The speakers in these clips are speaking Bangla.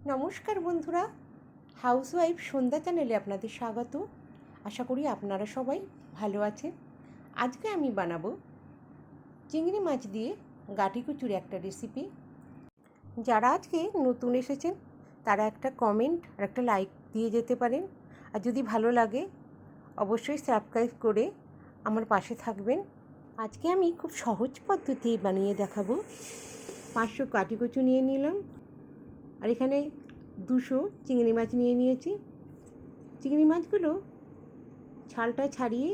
নমস্কার বন্ধুরা। হাউসওয়াইফ সন্ধ্যা চ্যানেলে আপনাদের স্বাগত। আশা করি আপনারা সবাই ভালো আছেন। আজকে আমি বানাবো চিংড়ি মাছ দিয়ে গাটি কচুর একটা রেসিপি যারা আজকে নতুন এসেছেন, তারা একটা কমেন্ট আর একটা লাইক দিয়ে যেতে পারেন। আর যদি ভালো লাগে, অবশ্যই সাবস্ক্রাইব করে আমার পাশে থাকবেন। আজকে আমি খুব সহজ পদ্ধতি বানিয়ে দেখাবো। পাঁচশো কাটি কচু নিয়ে নিলাম। আর এখানে দুশো চিংড়ি মাছ নিয়ে নিয়েছি। চিংড়ি মাছগুলো ছালটা ছাড়িয়ে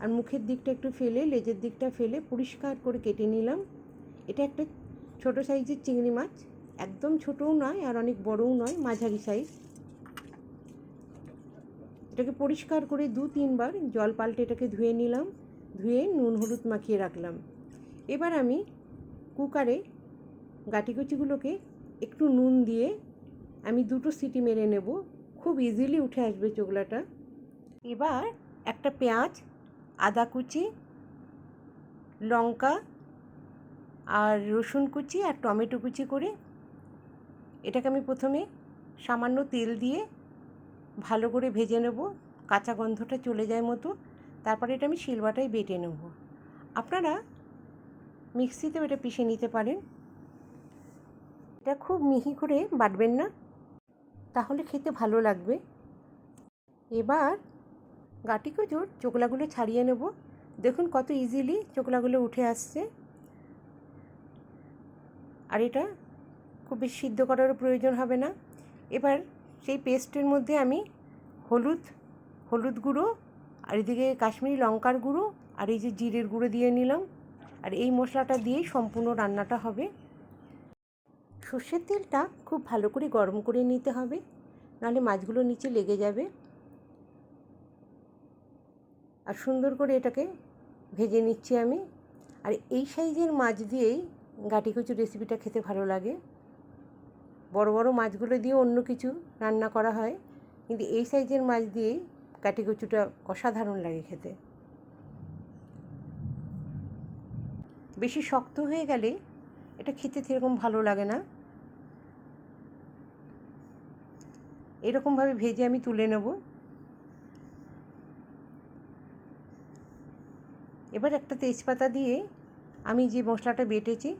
আর মুখের দিকটা একটু ফেলে, লেজের দিকটা ফেলে পরিষ্কার করে কেটে নিলাম। এটা একটা ছোট সাইজের চিংড়ি মাছ, একদম ছোটও নয় আর অনেক বড়ও নয়, মাঝারি সাইজ। এটাকে পরিষ্কার করে দু তিনবার জল পাল্টে এটাকে ধুয়ে নিলাম, ধুয়ে নুন হলুদ মাখিয়ে রাখলাম। এবার আমি কুকারে গাটিকুচিগুলোকে একটু নুন দিয়ে আমি দুটো সিটি মেরে নেব। খুব ইজিলি উঠে আসবে চোগলাটা এবার একটা পেঁয়াজ, আদা কুচি, লঙ্কা আর রসুন কুচি আর টমেটো কুচি করে এটাকে আমি প্রথমে সামান্য তেল দিয়ে ভালো করে ভেজে নেব। কাঁচা গন্ধটা চলে যায় মতো। তারপরে এটা আমি শিলবাটায় বেটে নেব। আপনারা মিক্সিতেও এটা পিষে নিতে পারেন। এটা খুব মিহি করে বাটবেন না। তাহলে খেতে ভালো লাগবে। এবার গাটি কচুর চোকলাগুলো ছাড়িয়ে নেব। দেখুন কত ইজিলি চোকলাগুলো উঠে আসছে। আর এটা খুব বেশি সিদ্ধ করারও প্রয়োজন হবে না। এবার সেই পেস্টের মধ্যে আমি হলুদ হলুদ গুঁড়ো, আর এদিকে কাশ্মীরি লঙ্কার গুঁড়ো, আর এই যে জিরের গুঁড়ো দিয়ে নিলাম। আর এই মশলাটা দিয়েই সম্পূর্ণ রান্নাটা হবে। সর্ষের তেলটা খুব ভালো করে গরম করে নিতে হবে, নাহলে মাছগুলো নিচে লেগে যাবে। আর সুন্দর করে এটাকে ভেজে নিচ্ছি আমি। আর এই সাইজের মাছ দিয়েই গাটি কচু রেসিপিটা খেতে ভালো লাগে। বড় বড় মাছগুলো দিয়ে অন্য কিছু রান্না করা হয়, কিন্তু এই সাইজের মাছ দিয়েই গাটি কচুটা অসাধারণ লাগে খেতে। বেশি শক্ত হয়ে গেলে এটা খেতে সেরকম ভালো লাগে না। এরকমভাবে ভেজে আমি তুলে নেব। এবার একটা তেজপাতা দিয়ে আমি যে মশলাটা বেটেছি,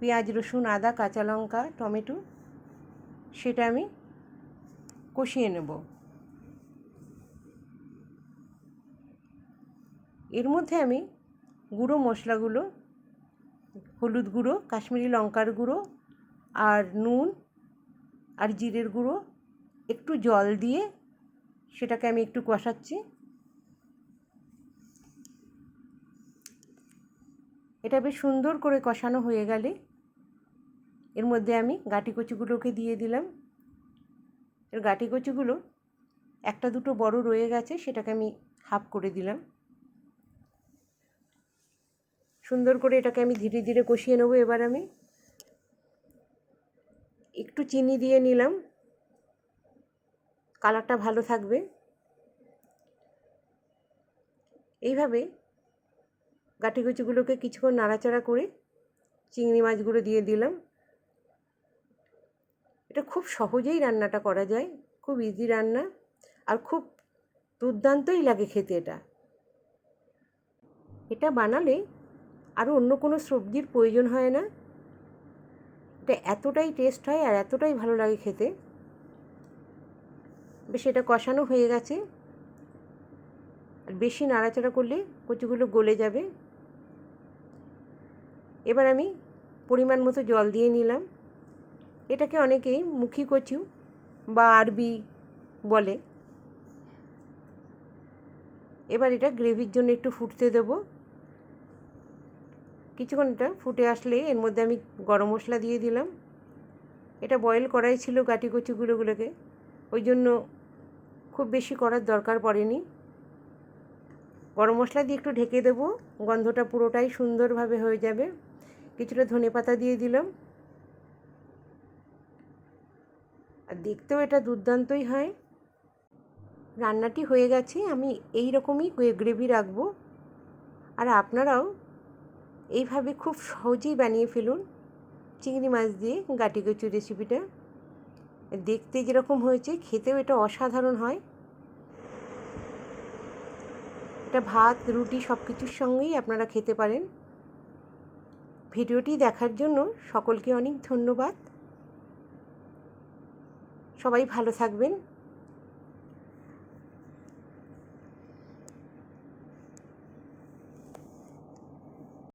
পেঁয়াজ, রসুন, আদা, কাঁচা লঙ্কা, টমেটো, সেটা আমি কষিয়ে নেব। এর মধ্যে আমি গুঁড়ো মশলাগুলো, হলুদ গুঁড়ো, কাশ্মীরি লঙ্কার গুঁড়ো, আর নুন, আর জিরের গুঁড়ো একটু জল দিয়ে সেটাকে আমি একটু কষাচ্ছি। এটা বেশ সুন্দর করে কষানো হয়ে গেলে এর মধ্যে আমি গাটি কচুগুলোকে দিয়ে দিলাম। এর গাটি কচুগুলো একটা দুটো বড় রয়ে গেছে সেটাকে আমি হাফ করে দিলাম। সুন্দর করে এটাকে আমি ধীরে ধীরে কষিয়ে নেব এবার আমি। একটু চিনি দিয়ে নিলাম। কালারটা ভালো থাকবে। এইভাবে গাটি কুচিগুলোকে কিছুক্ষণ নাড়াচাড়া করে চিংড়ি মাছগুলো দিয়ে দিলাম। এটা খুব সহজেই রান্নাটা করা যায়, খুব ইজি রান্না আর খুব দুর্দান্তই লাগে খেতে এটা। এটা বানালে আরও অন্য কোনো সবজির প্রয়োজন হয় না। এটা এতটাই টেস্ট হয় আর এতটাই ভালো লাগে খেতে। বেশ এটা কষানো হয়ে গেছে। আর বেশি নাড়াচাড়া করলে কচুগুলো গলে যাবে। এবার আমি পরিমাণ মতো জল দিয়ে নিলাম। এটাকে অনেকেই মুখী কচু বা আরবি বলে। এবার এটা গ্রেভির জন্য একটু ফুটতে দেবো। কিছুক্ষণ এটা ফুটে আসলে এর মধ্যে আমি গরম মশলা দিয়ে দিলাম। এটা বয়েল করাই ছিল গাটি কচুগুলোগুলোকে। ওই জন্য খুব বেশি করার দরকার পড়েনি। গরম মশলা দিয়ে একটু ঢেকে দেবো। গন্ধটা পুরোটাই সুন্দরভাবে হয়ে যাবে। কিছুটা ধনে পাতা দিয়ে দিলাম। আর দেখতেও এটা দুর্দান্তই হয়। রান্নাটি হয়ে গেছে। আমি এই রকমই গ্রেভি রাখব। আর আপনারাও এইভাবে খুব সহজেই বানিয়ে ফেলুন। চিংড়ি মাছ দিয়ে গাটি কচু রেসিপিটা দেখতে যেরকম হয়েছে, খেতেও এটা অসাধারণ হয়। এটা ভাত, রুটি সব কিছুর সঙ্গেই আপনারা খেতে পারেন। ভিডিওটি দেখার জন্য সকলকে অনেক ধন্যবাদ। সবাই ভালো থাকবেন।